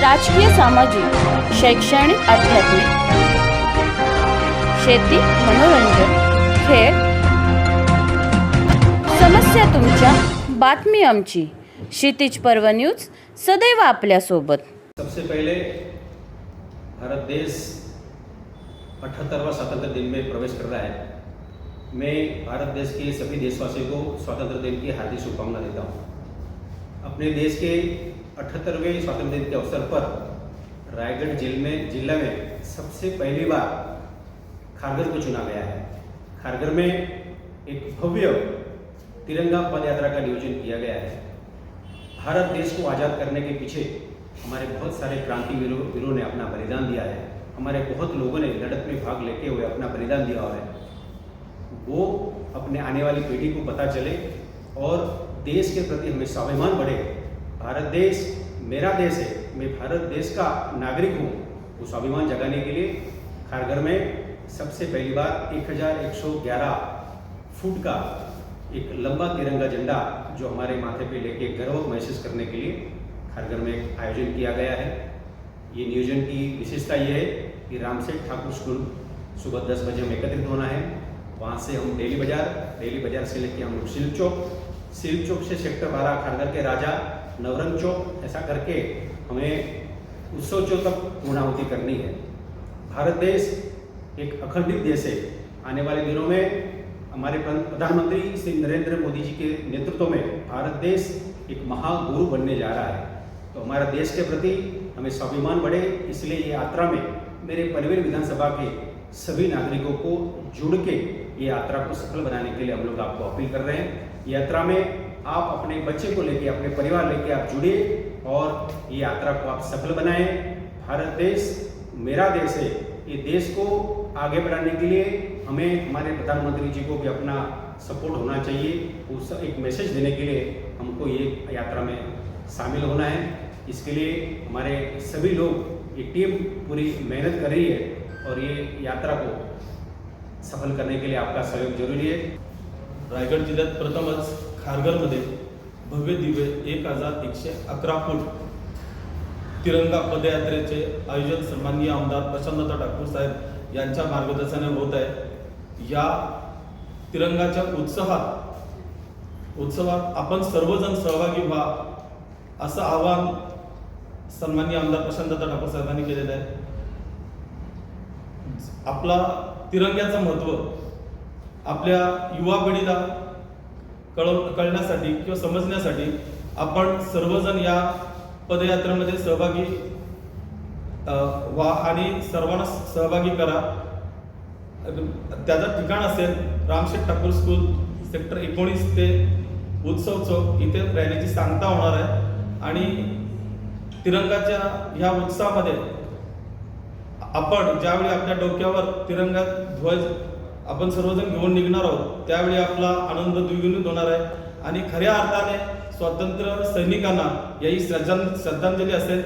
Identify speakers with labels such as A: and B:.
A: राजकीय सामाजिक शैक्षणिक आध्यात्मिक. शेती मनोरंजन खेळ. समस्या तुमच्या बातमी आमची. क्षितिज पर्व न्यूज सदैव आपल्यासोबत.
B: सबसे पहले भारत देश अठहत्तरवा स्वतंत्र दिन में प्रवेश कर रहा है। मैं भारत देश के सभी देशवासियों को स्वतंत्र दिन की हार्दिक शुभकामना देता हूँ। अपने देश के अठहत्तरवें स्वतंत्र दिन के अवसर पर रायगढ़ ज़िले में, जिला में सबसे पहली बार खारगर को चुना गया है। खारगर में एक भव्य तिरंगा पद यात्रा का नियोजन किया गया है। भारत देश को आज़ाद करने के पीछे हमारे बहुत सारे क्रांतिवीरों वीरों ने अपना बलिदान दिया है। हमारे बहुत लोगों ने लड़त में भाग लेते हुए अपना बलिदान दिया हुआ है। वो अपने आने वाली पीढ़ी को पता चले और देश के प्रति हमें स्वाभिमान बढ़े। भारत देश मेरा देश है, मैं भारत देश का नागरिक हूँ। वो स्वाभिमान जगाने के लिए खारगर में सबसे पहली बार 1111 फुट का एक लंबा तिरंगा झंडा जो हमारे माथे पे लेके गर्व महसूस करने के लिए खारगर में आयोजन किया गया है। ये नियोजन की विशेषता ये है कि रामसेठ ठाकुर स्कूल सुबह दस बजे हमें एकत्रित होना है। वहाँ से हम डेली बाज़ार डेली बाज़ार से लेके हम लोग सिल्क चौक सिल्क चौक से सेक्टर बारह खारगर के राजा नवरंग चौक, ऐसा करके हमें उत्सव चौक तक पूर्णाहुति करनी है। भारत देश एक अखंडित देश है। आने वाले दिनों में हमारे प्रधानमंत्री श्री नरेंद्र मोदी जी के नेतृत्व में भारत देश एक महागुरु बनने जा रहा है। तो हमारे देश के प्रति हमें स्वाभिमान बढ़े, इसलिए ये यात्रा में मेरे परिवार विधानसभा के सभी नागरिकों को जुड़ के ये यात्रा को सफल बनाने के लिए हम लोग आपको अपील कर रहे हैं। यात्रा में आप अपने बच्चे को लेके, अपने परिवार लेके आप जुड़िए और ये यात्रा को आप सफल बनाएँ। भारत देश, मेरा देश है। ये देश को आगे बढ़ाने के लिए हमें हमारे प्रधानमंत्री जी को भी अपना सपोर्ट होना चाहिए। उस एक मैसेज देने के लिए हमको ये यात्रा में शामिल होना है। इसके लिए हमारे सभी लोग ये टीम पूरी मेहनत कर रही है और ये यात्रा को सफल करने के लिए आपका सहयोग जरूरी है।
C: रायगड जिल्ह्यात प्रथमच खारघरमध्ये भव्य दिव्य एक हजार एकशे अकरा फूट तिरंगा पदयात्रेचे आयोजन सन्माननीय आमदार प्रशांतता ठाकूर साहेब यांच्या मार्गदर्शनाने होत आहे. या तिरंगाच्या उत्साहात उत्सवात आपण सर्वजण सहभागी व्हा असं आवाहन सन्माननीय आमदार प्रशांतता ठाकूर साहेबांनी केलेलं आहे. आपला तिरंग्याचं महत्त्व आपल्या युवा पिढीला कळव कळण्यासाठी किंवा समजण्यासाठी आपण सर्वजण या पदयात्रेमध्ये सहभागी वा आणि सर्वांना सहभागी करा. त्याचं ठिकाण असेल रामशेठ ठाकूर स्कूल सेक्टर एकोणीस ते उत्सव चौक इथे रॅलीची सांगता होणार आहे. आणि तिरंगाच्या ह्या उत्साहामध्ये आपण ज्यावेळी आपल्या डोक्यावर तिरंगा ध्वज आपण सर्वजण घेऊन निघणार आहोत त्यावेळी आपला आनंद द्विगुणित होणार आहे. आणि खऱ्या अर्थाने स्वातंत्र्य सैनिकांना याही श्रद्धां श्रद्धांजली असेल.